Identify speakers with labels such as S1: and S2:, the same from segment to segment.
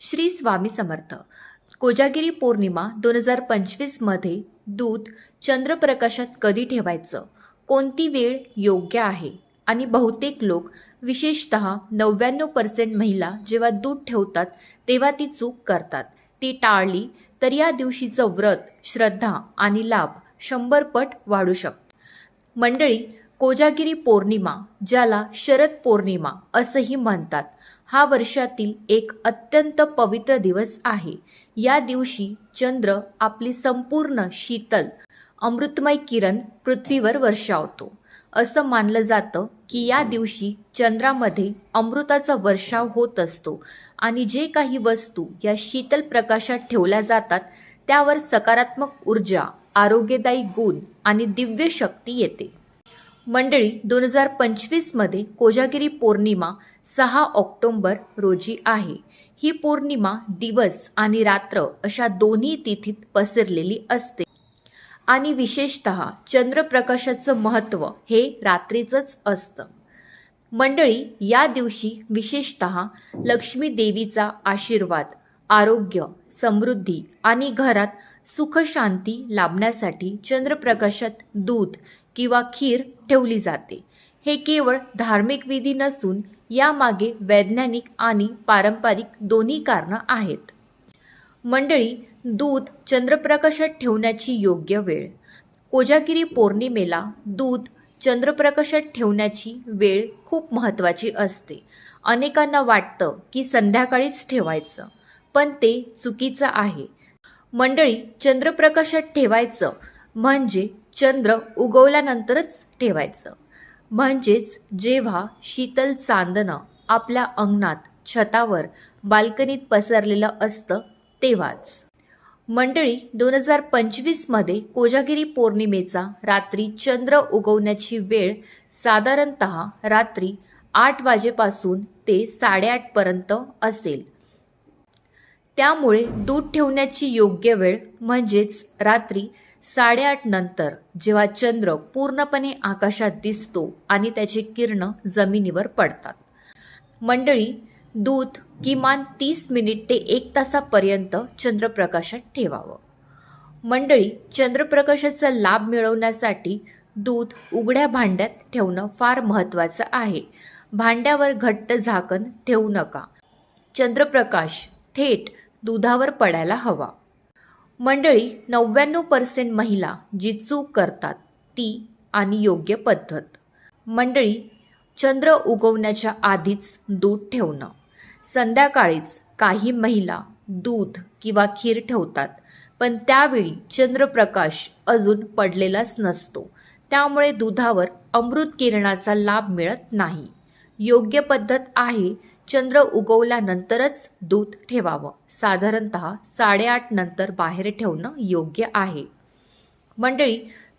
S1: श्री स्वामी समर्थ. कोजागिरी पौर्णिमा दोन हजार पंचवीसमध्ये दूध चंद्रप्रकाशात कधी ठेवायचं? कोणती वेळ योग्य आहे? आणि बहुतेक लोक विशेषत नव्याण्णव पर्सेंट महिला जेव्हा दूध ठेवतात तेव्हा ती चूक करतात. ती टाळली तर या दिवशीचं व्रत श्रद्धा आणि लाभ शंभर पट वाढू शकतो. मंडळी कोजागिरी पौर्णिमा ज्याला शरद पौर्णिमा असंही म्हणतात. हा वर्षातील एक अत्यंत पवित्र दिवस आहे. या दिवशी चंद्र आपली संपूर्ण शीतल अमृतमय किरण पृथ्वीवर वर्षावतो. असं मानलं जातं की या दिवशी चंद्रामध्ये अमृताचा वर्षाव होत असतो आणि जे काही वस्तू या शीतल प्रकाशात ठेवल्या जातात त्यावर सकारात्मक ऊर्जा आरोग्यदायी गुण आणि दिव्य शक्ती येते. मंडळी दोन हजार पंचवीसमध्ये कोजागिरी पौर्णिमा सहा ऑक्टोंबर रोजी आहे. ही पौर्णिमा दिवस आणि रात्र अशा दोन्ही तिथीत पसरलेली असते. आणि विशेषत चंद्रप्रकाशाचं महत्त्व हे रात्रीचंच असतं. मंडळी या दिवशी विशेषत लक्ष्मी देवीचा आशीर्वाद आरोग्य समृद्धी आणि घरात सुखशांती लाभण्यासाठी चंद्रप्रकाशात दूध किंवा खीर ठेवली जाते. हे केवळ धार्मिक विधी नसून यामागे वैज्ञानिक आणि पारंपरिक दोन्ही कारणं आहेत. मंडळी दूध चंद्रप्रकाशात ठेवण्याची योग्य वेळ. कोजागिरी पौर्णिमेला दूध चंद्रप्रकाशात ठेवण्याची वेळ खूप महत्त्वाची असते. अनेकांना वाटतं की संध्याकाळीच ठेवायचं पण ते चुकीचं आहे. मंडळी चंद्रप्रकाशात ठेवायचं म्हणजे चंद्र उगवल्यानंतरच ठेवायचं. म्हणजेच जेव्हा शीतल चांदणं आपल्या अंगणात छतावर बाल्कनीत पसरलेलं असतं तेव्हाच. मंडळी दोन हजार पंचवीसमध्ये कोजागिरी पौर्णिमेचा रात्री चंद्र उगवण्याची वेळ साधारणत रात्री आठ वाजेपासून ते साडेआठपर्यंत असेल. त्यामुळे दूध ठेवण्याची योग्य वेळ म्हणजेच रात्री साडेआठ नंतर जेव्हा चंद्र पूर्णपणे आकाशात दिसतो आणि त्याची किरण जमिनीवर पडतात. मंडळी दूध किमान तीस मिनिट ते एक तासापर्यंत चंद्रप्रकाशात ठेवावं. मंडळी चंद्रप्रकाशाचा लाभ मिळवण्यासाठी दूध उघड्या भांड्यात ठेवणं फार महत्त्वाचं आहे. भांड्यावर घट्ट झाकण ठेवू नका. चंद्रप्रकाश थेट दुधावर पडायला हवा. मंडळी नव्याण्णव पर्सेंट महिला जी चूक करतात ती आणि योग्य पद्धत. मंडळी चंद्र उगवण्याच्या आधीच दूध ठेवणं. संध्याकाळीच काही महिला दूध किंवा खीर ठेवतात पण त्यावेळी चंद्रप्रकाश अजून पडलेलाच नसतो. त्यामुळे दुधावर अमृत किरणाचा लाभ मिळत नाही. योग्य पद्धत आहे चंद्र उगवल्यानंतरच दूध ठेवावं. साधारणत साडेआठ नंतर बाहेर ठेवणं योग्य आहे. मंडळी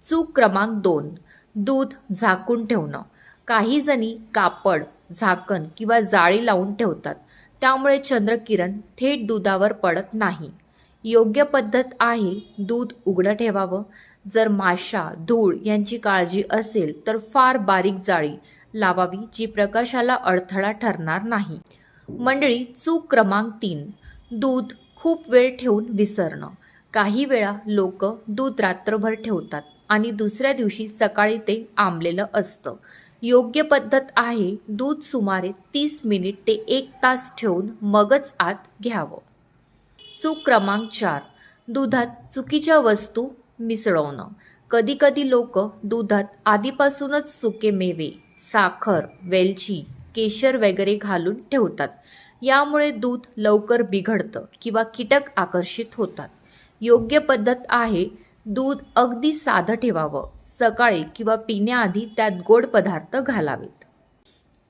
S1: चूक क्रमांक दोन दूध झाकून ठेवणं. काही जणी कापड झाकण किंवा जाळी लावून ठेवतात. त्यामुळे चंद्रकिरण थेट दुधावर पडत नाही. योग्य पद्धत आहे दूध उघडं ठेवावं. जर माशा धूळ यांची काळजी असेल तर फार बारीक जाळी लावावी जी प्रकाशाला अडथळा ठरणार नाही. मंडळी चूक क्रमांक तीन दूध खूप वेळ ठेवून विसरणं. काही वेळा लोक दूध रात्रभर ठेवतात आणि दुसऱ्या दिवशी सकाळी ते आंबलेलं असतं. योग्य पद्धत आहे दूध सुमारे तीस मिनिट ते एक तास ठेवून मगच आत घ्यावं. चूक क्रमांक चार. दुधात चुकीच्या वस्तू मिसळवणं. कधीकधी लोक दुधात आधीपासूनच सुके मेवे साखर वेलची केशर वगैरे घालून ठेवतात. यामुळे दूध लवकर बिघडतं किंवा कीटक आकर्षित होतात. योग्य पद्धत आहे दूध अगदी साधं ठेवावं सकाळी किंवा पिण्याआधी त्यात गोड पदार्थ घालावेत.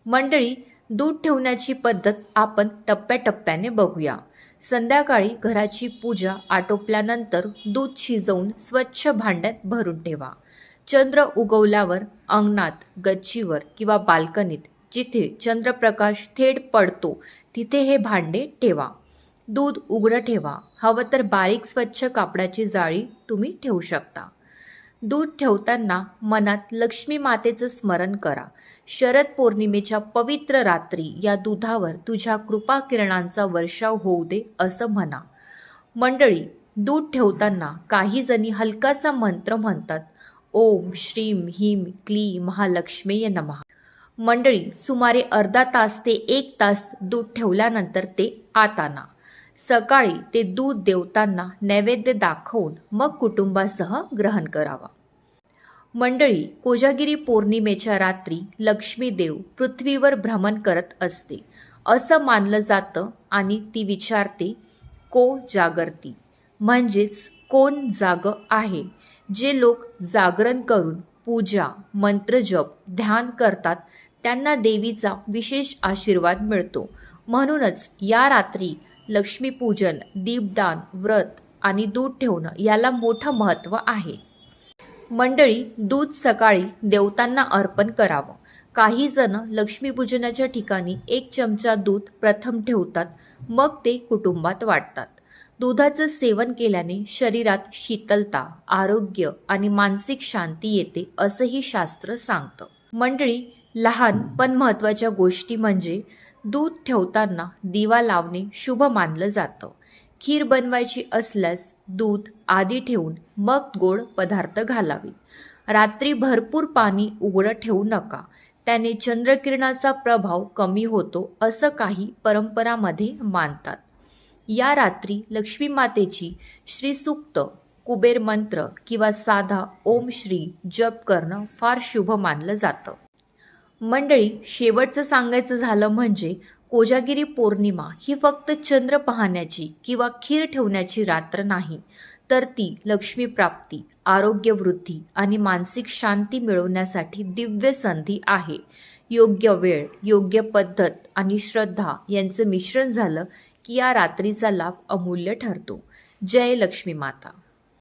S1: मंडळी दूध ठेवण्याची पद्धत आपण टप्प्याटप्प्याने बघूया. संध्याकाळी घराची पूजा आटोपल्यानंतर दूध शिजवून स्वच्छ भांड्यात भरून ठेवा. चंद्र उगवल्यावर अंगणात गच्चीवर किंवा बाल्कनीत जिथे चंद्रप्रकाश थेट पडतो तिथे हे भांडे ठेवा. दूध उघडं ठेवा. हवं तर बारीक स्वच्छ कापडाची जाळी तुम्ही ठेवू शकता. दूध ठेवताना मनात लक्ष्मी मातेचं स्मरण करा. शरद पौर्णिमेच्या पवित्र रात्री या दुधावर तुझ्या कृपा किरणांचा वर्षाव होऊ दे असं म्हणा. मंडळी दूध ठेवताना काही जणी हलकासा मंत्र म्हणतात. ओम श्रीम ह्रीम क्ली महालक्ष्मीय नमः. मंडळी सुमारे अर्धा तास ते एक तास दूध ठेवल्यानंतर ते आत आणा सकाळी ते दूध देवतांना नैवेद्य दाखवून मग कुटुंबासह ग्रहण करावा. मंडळी कोजागिरी पौर्णिमेच्या रात्री लक्ष्मी देव पृथ्वीवर भ्रमण करत असते. असं मानलं जातं आणि ती विचारते को जागरती? म्हणजेच कोण जाग आहे? जे लोक जागरण करून पूजा मंत्रजप ध्यान करतात त्यांना देवीचा विशेष आशीर्वाद मिळतो. म्हणूनच या रात्री लक्ष्मीपूजन दीपदान व्रत आणि दूध ठेवणं याला मोठं महत्त्व आहे. मंडळी दूध सकाळी देवतांना अर्पण करावं. काही जण लक्ष्मीपूजनाच्या ठिकाणी एक चमचा दूध प्रथम ठेवतात मग ते कुटुंबात वाटतात. दुधाचं सेवन केल्याने शरीरात शीतलता आरोग्य आणि मानसिक शांती येते असंही शास्त्र सांगतं. मंडळी लहान पण महत्त्वाच्या गोष्टी म्हणजे दूध ठेवताना दिवा लावणे शुभ मानलं जातं. खीर बनवायची असल्यास दूध आधी ठेवून मग गोड पदार्थ घालावे. रात्री भरपूर पाणी उघडं ठेवू नका. त्याने चंद्रकिरणाचा प्रभाव कमी होतो असं काही परंपरामध्ये मानतात. या रात्री लक्ष्मी मातेची श्रीसूक्त कुबेर मंत्र किंवा साधा ओम श्री जप करणं फार शुभ मानलं जातं. मंडळी शेवटचं सांगायचं झालं म्हणजे कोजागिरी पौर्णिमा ही फक्त चंद्र पाहण्याची किंवा खीर ठेवण्याची रात्र नाही तर ती लक्ष्मी प्राप्ती आरोग्य वृद्धी आणि मानसिक शांती मिळवण्यासाठी दिव्य संधी आहे. योग्य वेळ योग्य पद्धत आणि श्रद्धा यांचं मिश्रण झालं की या रात्रीचा लाभ अमूल्य ठरतो. जय लक्ष्मी माता.